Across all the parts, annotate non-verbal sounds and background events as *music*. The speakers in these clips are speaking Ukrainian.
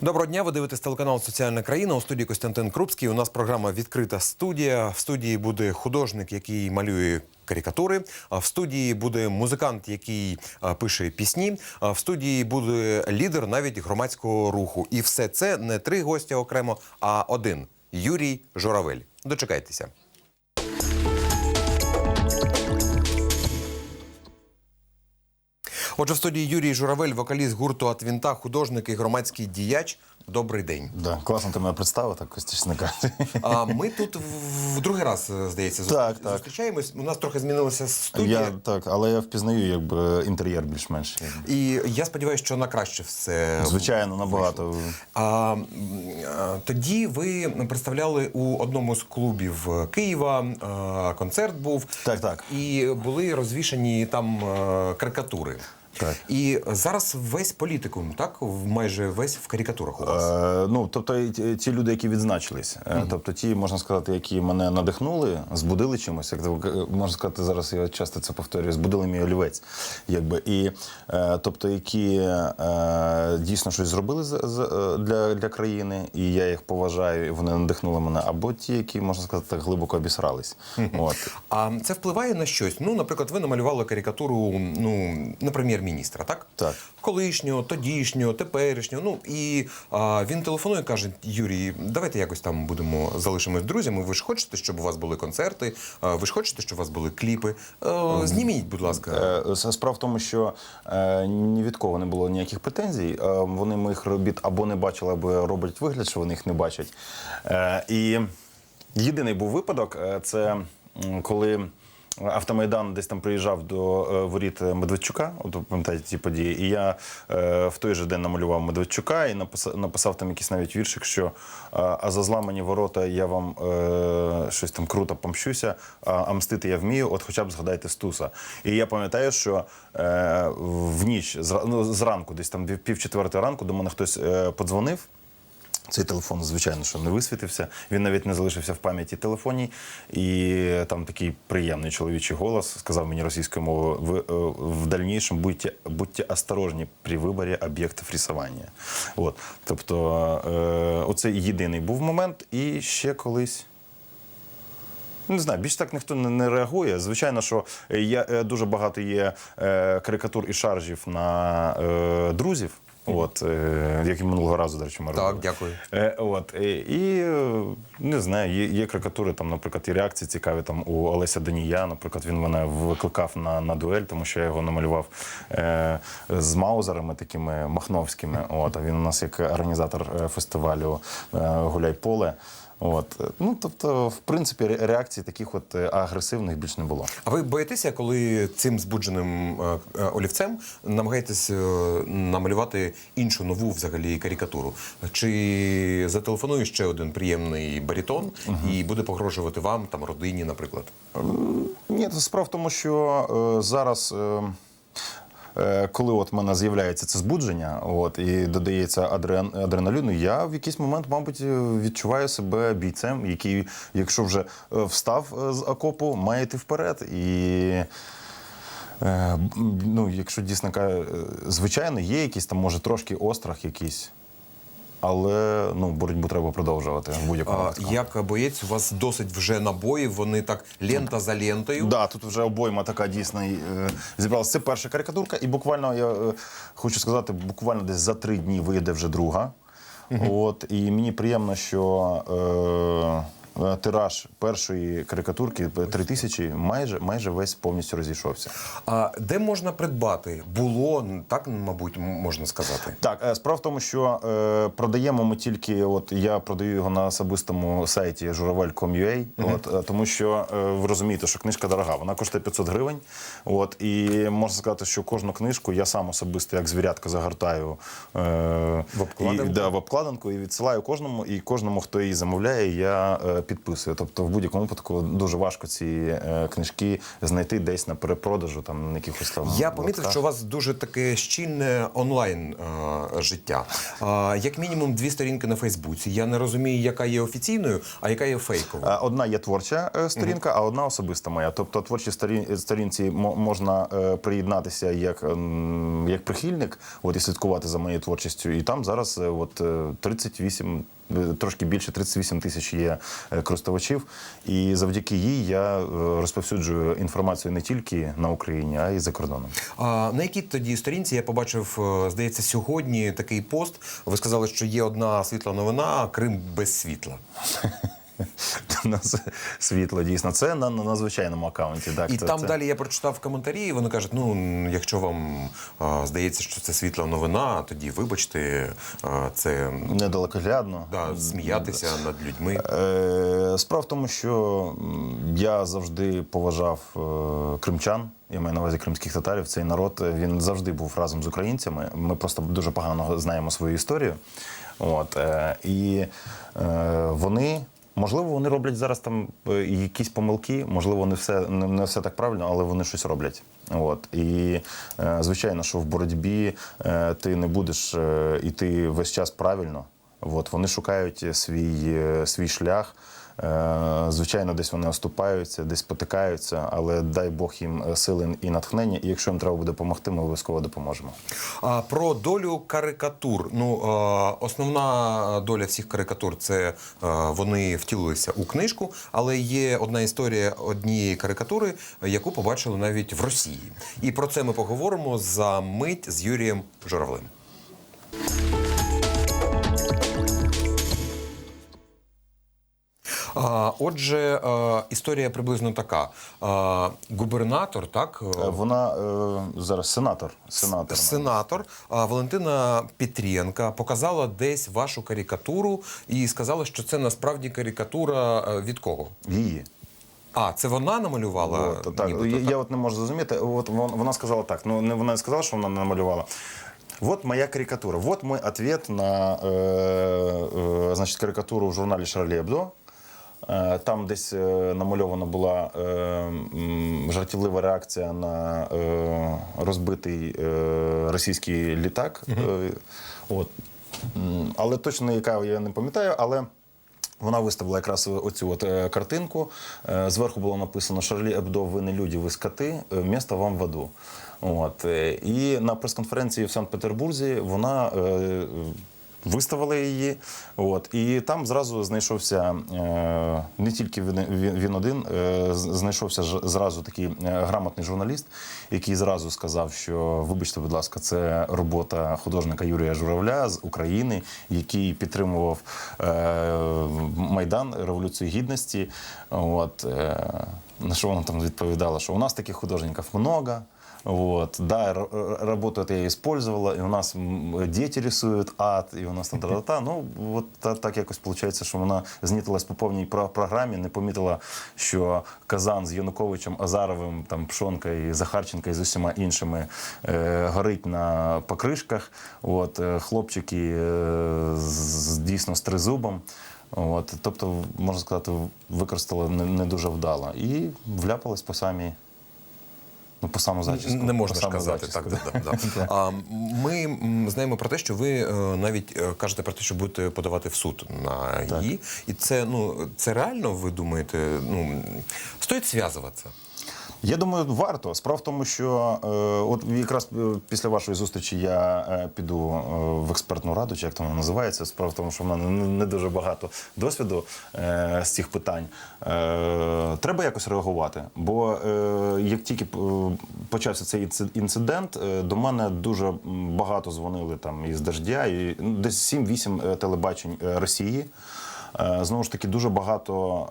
Доброго дня. Ви дивитесь телеканал Соціальна країна. У студії Костянтин Крупський. У нас програма Відкрита студія. В студії буде художник, який малює карикатури. В студії буде музикант, який пише пісні. В студії буде лідер навіть громадського руху. І все це не три гостя окремо, а один Юрій Журавель. Дочекайтеся. Отже, в студії Юрій Журавель, вокаліст гурту Атвінта, художник і громадський діяч. Добрий день. Да, класно ти мене представив, так Костічника. А ми тут в другий раз, е, здається, Так, так. зустрічаємось. У нас трохи змінилася студія. Я так, але я впізнаю якби інтер'єр більш-менш. І я сподіваюся, що на краще все. Звичайно, набагато. А, тоді ви представляли у одному з клубів Києва. концерт був. Так, так. І були розвішані там е, карикатури. Так. І зараз весь політикум, так? Майже весь в карикатурах у вас. Е, ну, тобто ті- люди, які відзначились, е, тобто ті, можна сказати, які мене надихнули, збудили чимось, як е, можна сказати, зараз я часто це повторюю, збудили мій олівець. Якби. І, е, тобто, які е, дійсно щось зробили з, з, е, для, для країни, і я їх поважаю, і вони надихнули мене, або ті, які, можна сказати, так глибоко обісрались. От. А це впливає на щось? Ну, наприклад, ви намалювали карикатуру ну, на прем'єр-міністра, так? Так. Колишнього, тодішнього, теперішнього. Ну і а, він телефонує, каже: Юрій, давайте якось там будемо залишимось друзями. Ви ж хочете, щоб у вас були концерти? А, ви ж хочете, щоб у вас були кліпи? Е, зніміть, будь ласка. Е, Справа в тому, що е, ні від кого не було ніяких претензій. Вони моїх робіт або не бачили, або роблять вигляд, що вони їх не бачать. І єдиний був випадок це коли. Автомайдан десь там приїжджав до е, воріт Медведчука, от ви пам'ятаєте ті події. І я е, в той же день намалював Медведчука і написав, написав там якийсь навіть віршик, що е, а за зламані ворота я вам е, щось там круто помщуся, а, мстити я вмію, от хоча б згадайте Стуса. І я пам'ятаю, що е, в ніч, зра- ну, зранку, десь там пів четвертої ранку, до мене хтось е, подзвонив. Цей телефон, звичайно, що не висвітився. Він навіть не залишився в пам'яті телефонній. І там такий приємний чоловічий голос сказав мені російською мовою: ви е, в дальнішому будьте, будьте осторожні при виборі об'єктів рисування. От. Тобто, е, оце єдиний був момент, і ще колись. Ну, Не знаю, більш так ніхто не, реагує. Звичайно, що е, дуже багато є е, карикатур і шаржів на е, друзів. От, е, як і минулого разу, до речі, ми Так, дякую. Е, от, і е, не знаю, є, є карикатури, там, наприклад, і реакції цікаві там у Олеся Данія. Наприклад, він мене викликав на, на дуель, тому що я його намалював е, з маузерами такими махновськими. От, а він у нас як організатор фестивалю Гуляй поле. От, ну тобто, в принципі, ре- реакцій таких от е, агресивних більш не було. А ви боїтеся, коли цим збудженим е, е, олівцем намагаєтесь намалювати іншу нову взагалі карикатуру? Чи зателефонує ще один приємний барітон і буде погрожувати вам, там родині, наприклад? Ні, справа в тому, що е, зараз. Е, Коли от в мене з'являється це збудження, от і додається адрен, адреналіну, я в якийсь момент, мабуть, е, відчуваю себе бійцем, який, якщо вже е, встав е, з окопу, має йти вперед. І е, ну, якщо дійсно е, звичайно, є якийсь там, може, трошки острах якийсь, але ну, боротьбу треба продовжувати в будь-якому А, випадку. як боєць, у вас досить вже набоїв, вони так лента за лентою. Да, тут вже обойма така дійсно е, зібралася. Це перша карикатурка, і буквально я е, хочу сказати, буквально десь за три дні вийде вже друга. От і мені приємно, що е, е, тираж першої карикатурки три тисячі майже майже весь повністю розійшовся. А де можна придбати? Було так, мабуть, можна сказати. Так, е, справа в тому, що е, продаємо ми тільки, от я продаю його на особистому сайті журавель.com.ua, от, е, тому що е, ви розумієте, що книжка дорога, вона коштує 500 гривень. От, і можна сказати, що кожну книжку я сам особисто як звірятка загортаю е, В обкладинку? І, да, в обкладинку і відсилаю кожному, і кожному, хто її замовляє, я е, підписує. Тобто, в будь-якому випадку дуже важко ці е, книжки знайти десь на перепродажу, там на якихось там. Я помітив, що у вас дуже таке щільне онлайн е, життя. Е, як мінімум дві сторінки на Фейсбуці. Я не розумію, яка є офіційною, а яка є фейковою. Е, Одна є творча е, сторінка, а одна особиста моя. Тобто творчій сторін- сторінці мо- можна приєднатися як, як прихильник, от і слідкувати за моєю творчістю. І там зараз от е, 38, е, трошки більше 38 тисяч є е, користувачів. І завдяки їй я е, розповсюджую інформацію не тільки на Україні, а й за кордоном. А на якій тоді сторінці я побачив, е, здається, сьогодні такий пост. Ви сказали, що є одна світла новина, Крим без світла. *laughs* *laughs* У нас світло дійсно. Це на, на, на звичайному аккаунті. Так, І це- там це- далі я прочитав коментарі, і вони кажуть: ну якщо вам а, здається, що це світла новина, тоді вибачте, а, це недалекоглядно. да, сміятися над людьми. Е, Справа в тому, що я завжди поважав е, кримчан. Я маю на увазі кримських татарів. Цей народ він завжди був разом з українцями. Ми просто дуже погано знаємо свою історію. От е, і е, вони. Можливо, вони роблять зараз там е, якісь помилки, можливо, не все не, не все так правильно, але вони щось роблять. От і е, звичайно, що в боротьбі е, ти не будеш іти весь час правильно. От вони шукають свій, свій шлях. Е, Звичайно, десь вони оступаються, десь потикаються, але дай Бог їм е, сили і натхнення. І якщо їм треба буде допомогти, ми обов'язково допоможемо. А про долю карикатур. Ну е, основна доля всіх карикатур це вони втілилися у книжку, але є одна історія однієї карикатури, яку побачили навіть в Росії. І про це ми поговоримо за мить з Юрієм Журавлем. Отже, історія приблизно така: губернатор, так е, Вона е, зараз сенатор. Сенатор. Сенатор а, Валентина Петрєнка показала десь вашу карикатуру і сказала, що це насправді карикатура е, від кого? Її. А, це вона намалювала? От, так. нібито, Я, я от не можу зрозуміти. От вон- вона сказала так. Ну не вона не сказала, що вона намалювала. Вот моя карикатура. Вот мой ответ на э, э, значить, карикатуру в журналі Шарлі Ебдо. Е, Там десь е, намальована була е, жартівлива реакція на розбитий російський літак. Е, От. Але точно яка я не пам'ятаю, але. Вона виставила якраз оцю от картинку. Зверху було написано Шарлі Ебдо, ви не люди, ви скоти, е, місто вам в аду. От. І на прес-конференції в Санкт-Петербурзі вона виставила її. От. І там зразу знайшовся е, не тільки він, він, один, е, знайшовся ж- зразу такий е, грамотний журналіст, який зразу сказав, що вибачте, будь ласка, це робота художника Юрія Журавля з України, який підтримував Майдан Революцію Гідності. От, на що вона там відповідала, що у нас таких художників много. Вот, да, работу это я использовала, и у нас дети рисуют ад, і у нас там та-та-та. Ну, от так якось виходить, що вона знітилась по повній програмі, не помітила, що Казан з Януковичем, Азаровим, там, Пшонка і Захарченка і з усіма іншими е, горить на покришках. От, е, хлопчики е, з, з- дійсно з тризубом. От, тобто, можна сказати, використала не, не дуже вдало. І вляпалась по самій Ну, по саму зачіску. Не можна ж казати зачіску. так. Да, да, да. *laughs* А, ми знаємо про те, що ви е, навіть е, кажете про те, що будете подавати в суд на її. І це ну це реально, ви думаєте, ну стоїть зв'язуватися? Я думаю, варто. Справа в тому, що е, от якраз е, після вашої зустрічі я е, піду е, в експертну раду, чи як там називається. Справа в тому, що в мене не, не дуже багато досвіду е, з цих питань. Е, треба якось реагувати. Бо е, як тільки е, почався цей інци- інцидент, е, до мене дуже багато дзвонили там із дождя, і ну, десь 7-8 е, телебачень Росії. Е, Знову ж таки, дуже багато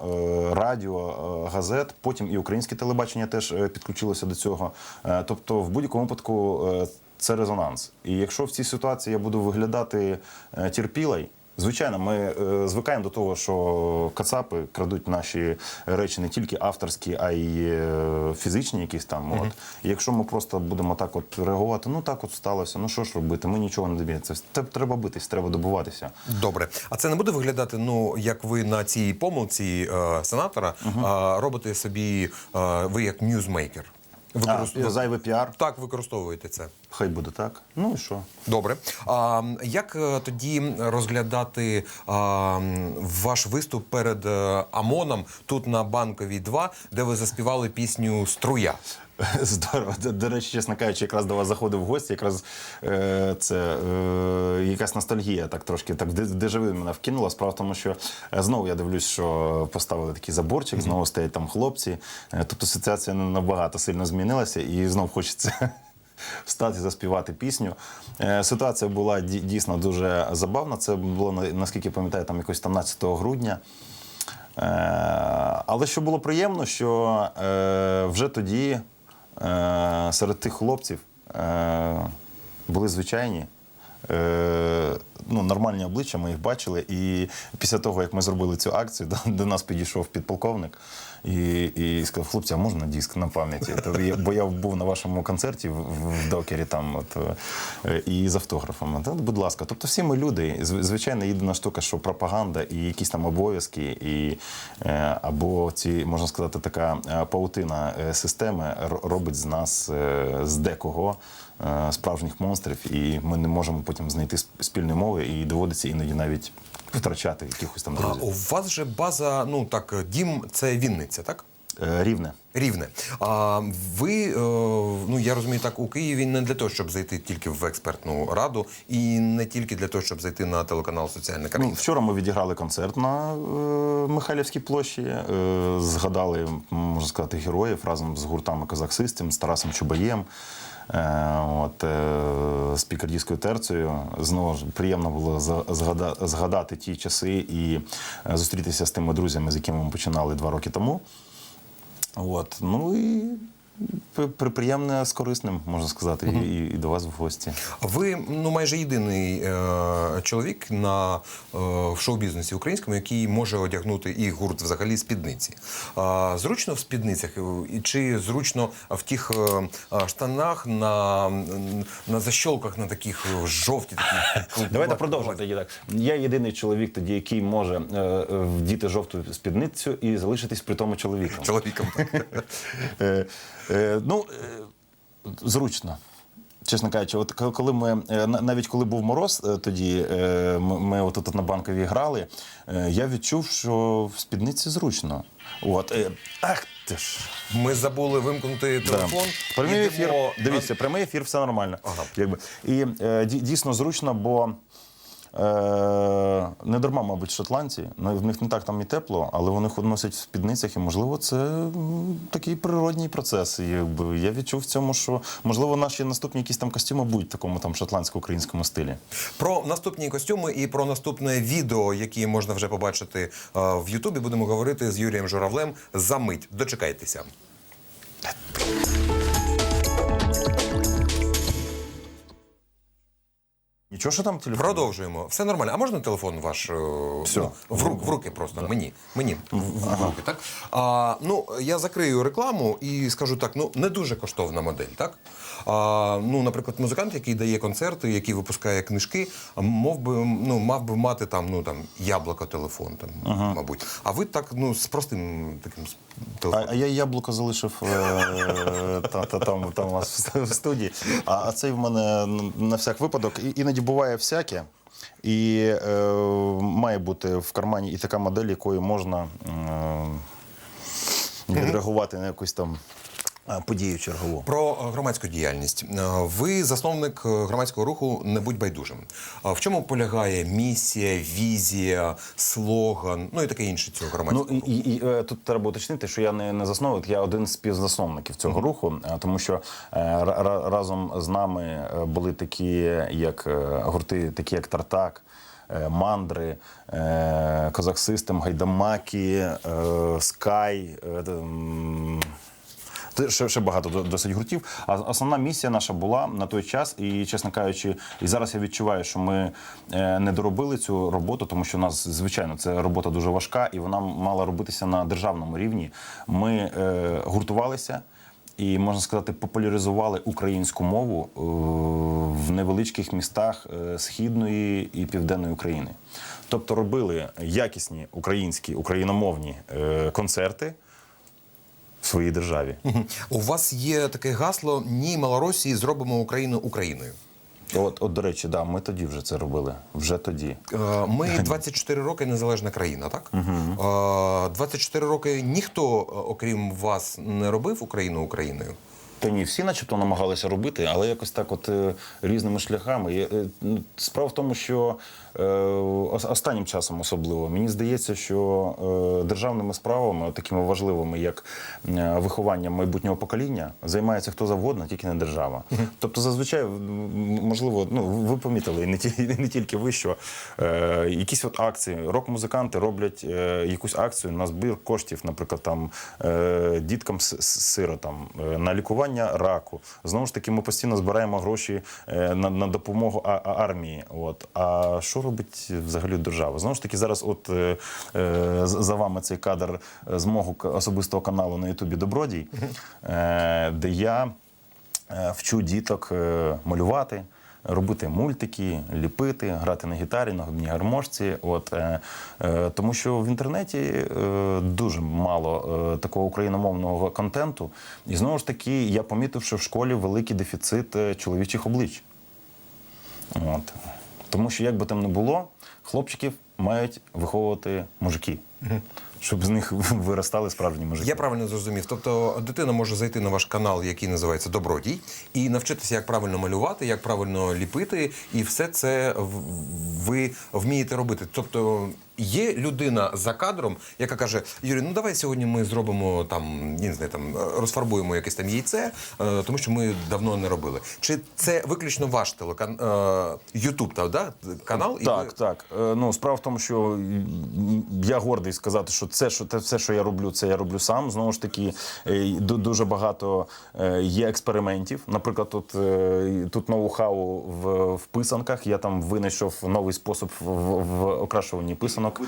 е, радіо, е, газет, потім і українське телебачення теж підключилося до цього. Тобто, в будь-якому випадку це резонанс. І якщо в цій ситуації я буду виглядати терпілий, Звичайно, ми е, звикаємо до того, що кацапи крадуть наші речі не тільки авторські, а й е, фізичні якісь там. От. І якщо ми просто будемо так от реагувати, ну так от сталося, ну що ж робити, ми нічого не доб'ємося. Це треба битись, треба добуватися. Добре, а це не буде виглядати, ну як ви на цій помилці е, сенатора е, робите собі, е, ви як ньюзмейкер. А, зайвий піар, Так, використовуєте це. хай буде так. Ну і що? Добре. А як е, тоді розглядати а, ваш виступ перед е, ОМОНом тут на Банковій 2, де ви заспівали пісню Струя? *laughs* Здорово. До, речі, чесно кажучи, якраз до вас заходив в гості, якраз е, це е, якась ностальгія, так трошки так дежавю мене вкинула. Справа в тому, що е, знову я дивлюсь, що поставили такий заборчик, знову стоять там хлопці. Е, тобто ситуація набагато сильно змінилася, і знов хочеться. *laughs* Встати заспівати пісню. Е, Ситуація була дійсно дуже забавна. Це було наскільки пам'ятаю, там якось 17 грудня. Е, Але що було приємно, що е, вже тоді серед тих хлопців е, були звичайні. Ну, нормальні обличчя, ми їх бачили. І після того, як ми зробили цю акцію, *laughs* до, до нас підійшов підполковник і, і сказав: хлопці, а можна диск на пам'яті? Бо я був на вашому концерті в, докері там, от, е, і з автографами. Та, будь ласка, тобто всі ми люди. Звичайно, єдина штука, що пропаганда і якісь там обов'язки, і, е, або ці, можна сказати, така е, паутина системи робить з нас з декого справжніх монстрів, і ми не можемо потім знайти сп- спільної мови, і доводиться іноді навіть втрачати якихось там А у вас же база, ну так, дім це Вінниця, так? Е, Рівне. Рівне. А ви, е, ну я розумію, так у Києві не для того, щоб зайти тільки в експертну раду, і не тільки для того, щоб зайти на телеканал Соціальна Ну, вчора ми відіграли концерт на е, Михайлівській площі. Е, згадали, можна сказати, героїв разом з гуртами Казак Систем, з Тарасом Чубаєм. Е, от, е, з пікардійською терцею. Знову ж приємно було згадати ті часи і е, зустрітися з тими друзями, з якими ми починали два роки тому. От, ну і приємне з корисним, можна сказати, і, і до вас в гості. А ви ну майже єдиний е, чоловік на е, в шоу-бізнесі українському, який може одягнути і гурт взагалі спідниці. А, зручно в спідницях е, чи зручно в тих е, е, штанах на, на защолках на таких е, жовті такі. *laughs* Давайте продовжимо тоді так. Я єдиний чоловік тоді, який може е, е, вдіти жовту спідницю і залишитись при тому чоловіком. чоловіком. *laughs* Е, е, ну, е, зручно. Чесно кажучи, от коли ми е, навіть коли був мороз, тоді ми, от тут на банковій грали. Я відчув, що в спідниці зручно. От ах ти ж. Ми забули вимкнути Да. телефон. Прямий ефір. Дивіться, прямий ефір, все нормально. Ага. Якби. І дійсно зручно, бо не дарма, мабуть, шотландці. Ну, В них не так там і тепло, але вони носять в спідницях, і можливо, це такий природній процес. І, я відчув в цьому, що можливо наші наступні якісь там костюми будуть в такому там шотландсько-українському стилі. Про наступні костюми і про наступне відео, які можна вже побачити е, в Ютубі, будемо говорити з Юрієм Журавлем за мить. Дочекайтеся. Нічого, що там телефон? Продовжуємо. Все нормально. А можна телефон ваш е, Все. ну, в, рук, в руки просто? Мені. Мені в, в руки, так? А, ну, я закрию рекламу і скажу так: ну, не дуже коштовна модель, так? А, ну, наприклад, музикант, який дає концерти, який випускає книжки, мов би, ну, мав би мати там, ну, там, яблуко телефон, там, мабуть. А ви так, ну, з простим таким с- А, а я яблуко залишив е, та, та, там, там у вас в студії. А, а цей в мене на всяк випадок. І, іноді буває всяке. І е, має бути в кармані і така модель, якою можна е, відреагувати на якусь там е, подію чергову. Про е, громадську діяльність. Е, Ви засновник е, громадського руху Не будь байдужим. А В чому полягає місія, візія, слоган, ну і таке інше цього Ну громадського і, руху? і, і тут треба уточнити, що я не, не засновник, я один з співзасновників цього руху, е, тому що ра- ра- разом з нами були такі, як гурти, такі як Тартак. Мандри, Козак Систем, Гайдамаки, е, Скай. Ще, ще багато до- досить гуртів. А основна місія наша була на той час, і чесно кажучи, і зараз я відчуваю, що ми е, не доробили цю роботу, тому що у нас звичайно це робота дуже важка, і вона мала робитися на державному рівні. Ми е, гуртувалися. І можна сказати, популяризували українську мову е, в невеличких містах е, східної і південної України. Тобто робили якісні українські україномовні концерти в своїй державі. У вас є таке гасло Ні, Малоросії зробимо Україну Україною. От, от, до речі, да, ми тоді вже це робили. Вже тоді. Е, Ми *laughs* 24 роки незалежна країна, так? Угу. 24 роки ніхто, е, окрім вас, не робив Україну Україною. Та ні, всі начебто намагалися робити, але якось так, от е, різними шляхами. Е, ну, Справа в тому, що е, останнім часом особливо мені здається, що державними справами, такими важливими, як виховання майбутнього покоління, займається хто завгодно, тільки не держава. Тобто, зазвичай, можливо, ну ви помітили, і не, ті, не тільки ви, що якісь от акції, рок-музиканти роблять якусь акцію на збір коштів, наприклад, там діткам сиротам на лікування раку. Знову ж таки, ми постійно збираємо гроші е, на, на допомогу армії. От а що робить взагалі держава? Знову ж таки, зараз, от е, е, за вами цей кадр е, з мого особистого каналу на Ютубі Добродій, е, де я вчу діток малювати. Робити мультики, ліпити, грати на гітарі, на губній гармошці. От, е, е, тому що в інтернеті е, дуже мало е, такого україномовного контенту. І знову ж таки, я помітив, що в школі великий дефіцит е, чоловічих облич. От. Тому що, як би там не було, хлопчиків мають виховувати мужики, щоб з них *laughs* виростали справжні мужики. Я правильно зрозумів. Тобто дитина може зайти на ваш канал, який називається Добродій, і навчитися, як правильно малювати, як правильно ліпити, і все це ви вмієте робити. Тобто є людина за кадром, яка каже: Юрій, ну давай сьогодні ми зробимо там, не знаю, там розфарбуємо якесь там яйце, е, тому що ми давно не робили. Чи це виключно ваш телекан Ютуб, та да? канал? І Так, ви- так. Е, Ну, справа в тому, що я гордий сказати, що це, що те, все, що я роблю, це я роблю сам. Знову ж таки, е, дуже багато е, є експериментів. Наприклад, тут, е, тут ноу-хау в, в писанках. Я там винайшов новий спосіб в, в, окрашуванні писанок.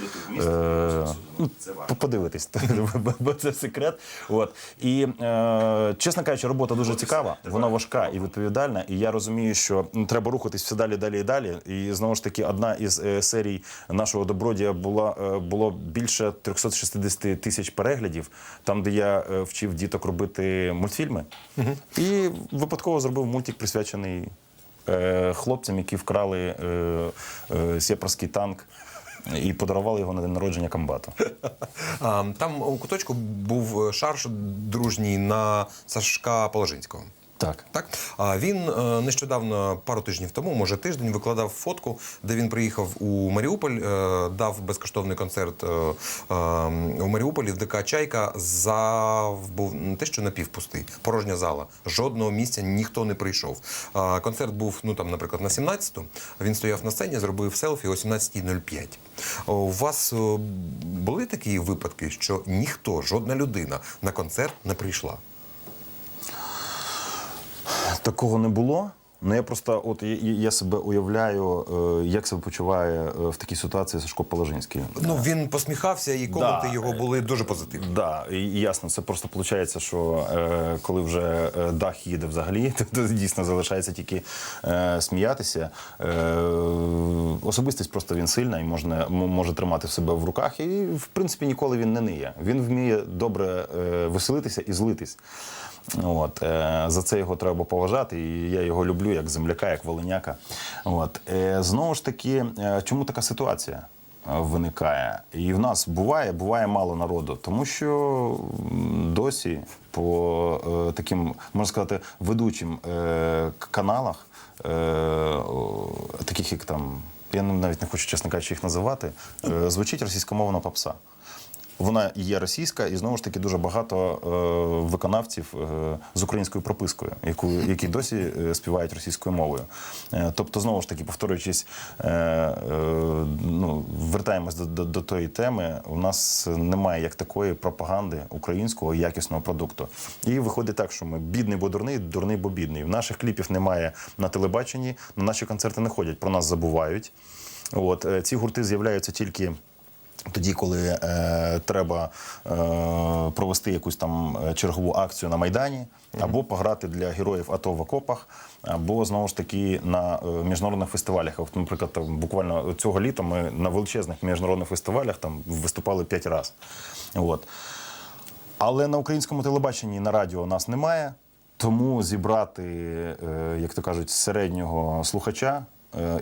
Ну, Подивитись, *laughs* бо- це секрет. От. І, е, чесно кажучи, робота дуже цікава, вона важка і відповідальна. І я розумію, що треба рухатись все далі, далі і далі. І знову ж таки, одна із серій нашого добродія була було більше 360 тисяч переглядів, там, де я е, вчив діток робити мультфільми. І випадково зробив мультик, присвячений е, хлопцям, які вкрали е, е, сєпарський танк. І подарували його на день народження комбату. *laughs* Там у куточку був е, шарж дружній на Сашка Положинського. Так. Так, а він е, нещодавно, пару тижнів тому, може тиждень, викладав фотку, де він приїхав у Маріуполь, е, дав безкоштовний концерт е, у Маріуполі в ДК Чайка. Зал був не те, що напівпустий, порожня зала. Жодного місця ніхто не прийшов. Концерт був, ну там, наприклад, на 17-ту. Він стояв на сцені, зробив селфі о 17.05. У вас були такі випадки, що ніхто, жодна людина на концерт не прийшла? Такого не було. Ну я просто, от я, я себе уявляю, е, як себе почуває е, в такій ситуації Сашко Положинський. Ну він посміхався, і коменти Да. його були дуже позитивні. Да, і ясно, це просто виходить, що е, коли вже дах їде взагалі, *laughs* то, то дійсно залишається тільки е, сміятися. Е, особистість просто він сильна і можна, може тримати в себе в руках. І, в принципі, ніколи він не ниє. Він вміє добре е, веселитися і злитись. От, е, за це його треба поважати, і я його люблю як земляка, як волиняка. От, е, знову ж таки, е, чому така ситуація? е, Виникає. І в нас буває, буває мало народу, тому що досі по е, таким, можна сказати, ведучим е, каналах, е, таких як там, я навіть не хочу, чесно кажучи, їх називати, е, звучить російськомовна попса. Вона є російська, і знову ж таки дуже багато е, виконавців е, з українською пропискою, яку які досі е, співають російською мовою. Е, тобто, знову ж таки, повторюючись, е, е, ну вертаємось до, до, до тої теми. У нас немає як такої пропаганди українського якісного продукту. І виходить так, що ми бідний, бо дурний, дурний, бо бідний. В Наших кліпів немає на телебаченні, на наші концерти не ходять, про нас забувають. От е, ці гурти з'являються тільки. Тоді, коли е, треба е, провести якусь там е, чергову акцію на Майдані, або пограти для героїв АТО в окопах, або знову ж таки на е, міжнародних фестивалях. От, наприклад, там, буквально цього літа ми на величезних міжнародних фестивалях там виступали п'ять разів. От. Але на українському телебаченні на радіо нас немає, тому зібрати, е, як то кажуть, середнього слухача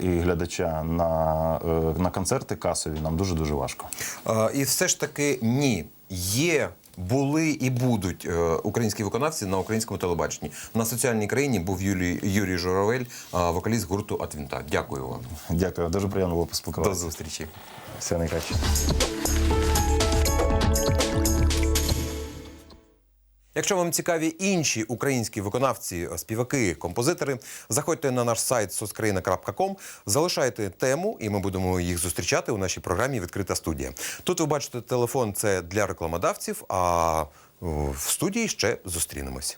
і глядача на, е, на концерти касові нам дуже дуже важко. Е, І все ж таки ні. Є, були і будуть е, українські виконавці на українському телебаченні. На соціальній країні був Юрій, Юрій Журавель, е, вокаліст гурту Атвінта. Дякую вам. Дякую, дуже приємно було До зустрічі. Все найкраще. Якщо вам цікаві інші українські виконавці, співаки, композитори, заходьте на наш сайт soskraina.com, залишайте тему, і ми будемо їх зустрічати у нашій програмі Відкрита студія. Тут ви бачите телефон це для рекламодавців. А в студії ще зустрінемось.